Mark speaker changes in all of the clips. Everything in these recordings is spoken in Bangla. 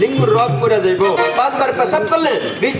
Speaker 1: লিঙ্গুর রগ মরে যাইব। পাঁচবার পেশাব করলে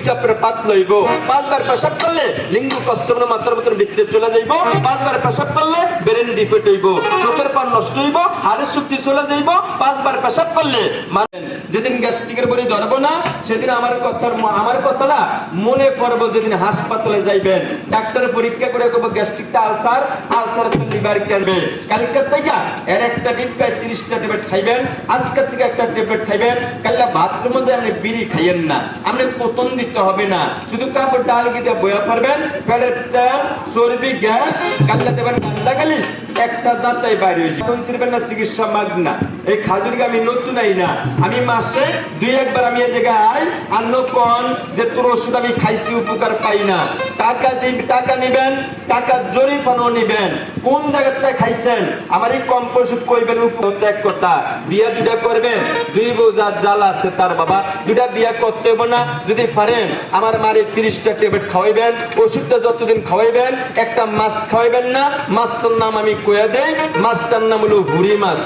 Speaker 1: চক্রে পাত লইব। পাঁচবার পেশাব করলে লিঙ্গু কষ্টমন মাত্রার মতন বৃত্তে চলে যাইব। পাঁচবার পেশাব করলে বেরেন ডিপেট হইব। চোখের পান নষ্ট হইব, হাড়ের শক্তি চলে যাইব। পাঁচবার পেশাব করলে মানেন যেদিন গ্যাস্ট্রিকের বড়ি ধরবো না, সেদিন আমার কথার আমার কথাটা মনে করব যেদিন হাসপাতালে যাইবেন। ডাক্তার পরীক্ষা করে কব গ্যাস্ট্রিকটা আলসার আলসার তো লিভার কেনবে? কালকের থেকে এর একটা ডিব্বায় তিরিশটা ট্যাবলেট খাইবেন, আজকের থেকে একটা ট্যাবলেট খাইবেন। কাল্লা বাথরুম যে আপনি বিড়ি খাইয়েন না, আপনি কোতন দিতে হবে না? শুধু কাপড় ডাল গিতে বয়া পারবেন, পেটের তেল, চর্বি, গ্যাস কাল্লা দেবেন কাল্লা গালিস একটা দাঁতাই বাইরে হয়েছে এখন ছিলবেন না, চিকিৎসা মাগনা। এই খাজুরকে আমি নতুন আই না। আমি মাসে দুই একবার আমি এই জায়গায় আই, আর কোন যে তোর ওষুধ আমি খাইছি, উপকার পাই না। টাকা দিন, টাকা নিবেন, টাকা জরিপানো নিবেন। কোন জায়গাতে খাইছেন? আমার এই কম ওষুধ কইবেন ত্যাগ কথা বিয়া দুটা করবেন, দুই বউ যার জাল আছে তার বাবা। দুটা বিয়া করতে হইব না, যদি পারেন, আমার মারে তিরিশটা ট্যাবলেট খাওয়াইবেন, ওষুধটা যতদিন খাওয়াইবেন, একটা মাছ খাওয়াইবেন না। মাছটার নাম আমি কয়ে দেই, মাছটার নাম হলো হুড়ি মাছ।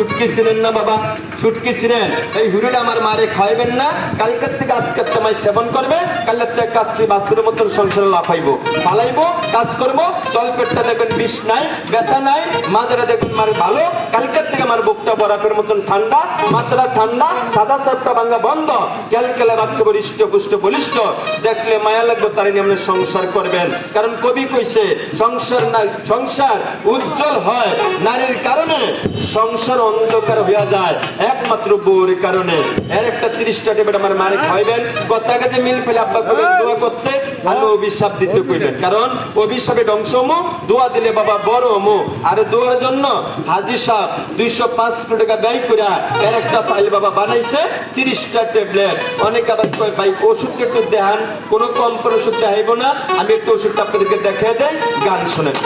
Speaker 1: ছুটকি ছিলেন না বাবা, ছুটকি ছিলেন। এই হুড়িটা আমার মারে খাওয়াইবেন না, কালকের থেকে আজকের তোমায় সেবন করবে কালের থেকে কাশি বাসুরের মতন সংসারে লাফাইবো। পালাইবো, কাজ করব, তলপেটটা দেখবেন বিষ নাই, ব্যথা নাই মাঝেরা দেখবেন মারে ভালো, কালকের থেকে আমার বুকটা বরফের মতন ঠান্ডা মাত্রা ঠান্ডা, সাদা সাপটা ভাঙ্গা বন্ধ, ক্যালকেলে বাক্য বরিষ্ঠ পুষ্ট বলিষ্ঠ, দেখলে মায়া লাগবে তার নিয়ে সংসার করবেন। কারণ কবি কইছে, সংসার না সংসার উজ্জ্বল হয়, নারীর কারণে সংসার অন্ধকার হইয়া যায়। একমাত্র বউর কারণে। এর একটা তিরিশটা টেবিল আমার মারে খাইবেন কথা কাজে মিল ফেলে আব্বা করে দোয়া করতে। আমি অভিশাপ দিতে কইবেন। কারণ অভিশাপে ধ্বংস মো দোয়া দিলে বাবা বড় মো আর দোয়ার জন্য হাজি সাহেব দুইশো পাঁচ টাকা ব্যয় করে এর একটা ফাইল বাবা বানাইছে তিরিশটা ট্যাবলেট অনেক আবার কয় ভাই ওষুধকে একটু দেখান। কোনো কম করে ওষুধ দেখাইব না। আমি একটু ওষুধটা আপনাদেরকে দেখিয়ে দেয় গান শোনেন।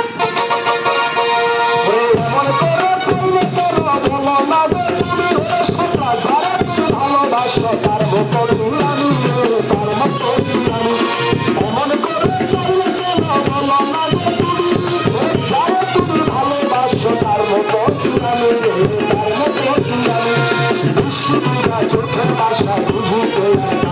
Speaker 2: চোখের বাসা বুঝতে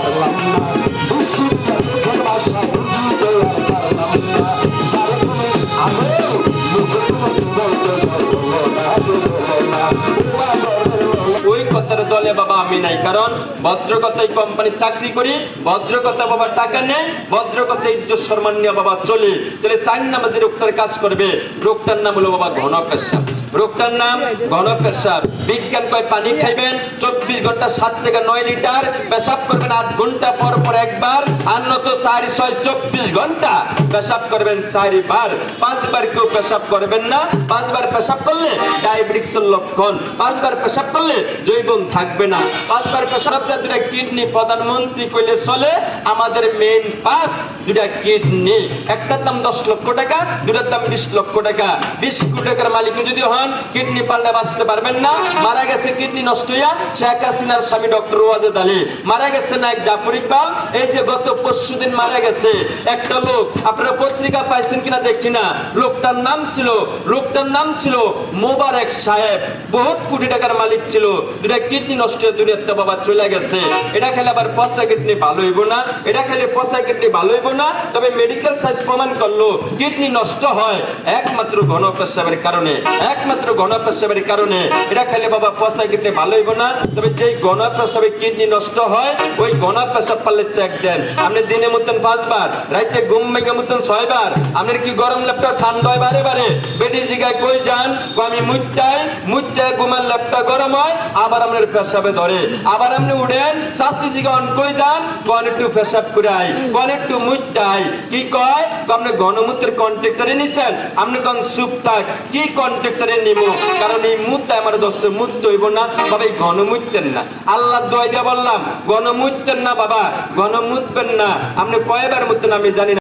Speaker 1: দলে বাবা আমি নাই। কারণ ভদ্রকতাই কোম্পানি চাকরি করি ভদ্রকতা বাবা টাকা নেই ভদ্রকতা ইজ্জত সম্মান নিয়ে বাবা চলে। তাহলে চার নামে যে রোগটার কাজ করবে। রোগটার নাম হলো বাবা ঘন পেশাব রোগটার নাম ঘন পেশাব বিজ্ঞান কয় পানি খাইবেন, চব্বিশ ঘণ্টা সাত থেকে নয় লিটার, পেশাব করবেন আট ঘণ্টা পর পর একবার, আর নত চারি ছয় চব্বিশ ঘণ্টা পেশাব করবেন চারিবার। পাঁচবার কেউ পেশাব করবেন না। পাঁচবার পেশাব করলে ডায়াবেটিক্সের লক্ষণ। পাঁচবার পেশাব করলে জৈবন থাকবে। না। পাঁচবার পেশাব দুটা কিডনি, প্রধানমন্ত্রী কইলে চলে, আমাদের মেইন পাস দুটা কিডনি। একটার দাম দশ লক্ষ টাকা দুটার দাম বিশ লক্ষ টাকা। বিশ কোটি টাকার মালিক যদি হন, কিডনি পাল্টা বাঁচতে পারবেন না। মারা গেছে, কিডনি নষ্ট হইয়া শেখ হাসিনার স্বামী ডক্টর ওয়াজেদ আলী। মারা গেছে নায়ক জাফর ইকবাল। এই যে গত পরশু দিন মারা গেছে একটা লোক। আপনারা পত্রিকা পাইছেন কিনা দেখি না। লোকটার নাম ছিল, লোকটার নাম ছিল মোবারক সাহেব। বহুত কোটি টাকার মালিক ছিল। দুটা কিডনি নষ্ট হয়ে বাবা চলে গেছে। এটা খেলে আবার পচা কিডনি ভালো হইব না। এটা খেলে পচা কিডনি ভালো হইব না। তবে মেডিকেল সাইন্স প্রমাণ করল, কিডনি নষ্ট হয় একমাত্র ঘন পেশাবের কারণে। একমাত্র ঘন পেশাবের কারণে। এটা খেলে বাবা পচা কিডনি ভালো হইব না। তবে যেই ঘন পেশাবে কিডনি নষ্ট হয়, ওই ঘন পেশাব পারলে চেক দেন। আপনি দিনে মতন পাঁচবার, রাইতে ঘুম ভেঙে মতন ছয়বার। আপনার কি গরম ল্যাপটা ঠান্ডা হয় বারে বারে? বেটি জিগায় কই যান? আমি মুইতাই মুইতাই ঘুমার ল্যাপটা গরম হয়, আবার আপনার পেশাবে ধরে। আবার আপনি উঠেন চাষি জিগান কই যান? কোন একটু পেশাব করে আই কোন একটু মুইতাই কি কয়? আপনি গণমূত্রের কন্ট্রাক্টরে নিছেন, আপনি কোন চুপ থাক, কি কন্ট্রাক্টরে নিব? কারণ এই মুত্তা আমার দোস্ত মুত্ত হইব না, বাবা, এই গণমুত্তেন না। আল্লাহ দোয়া দিয়ে বললাম গণমুত্তেন না বাবা গণমুতবেন না। আপনি কয়বার মুত্তেন আমি জানি না।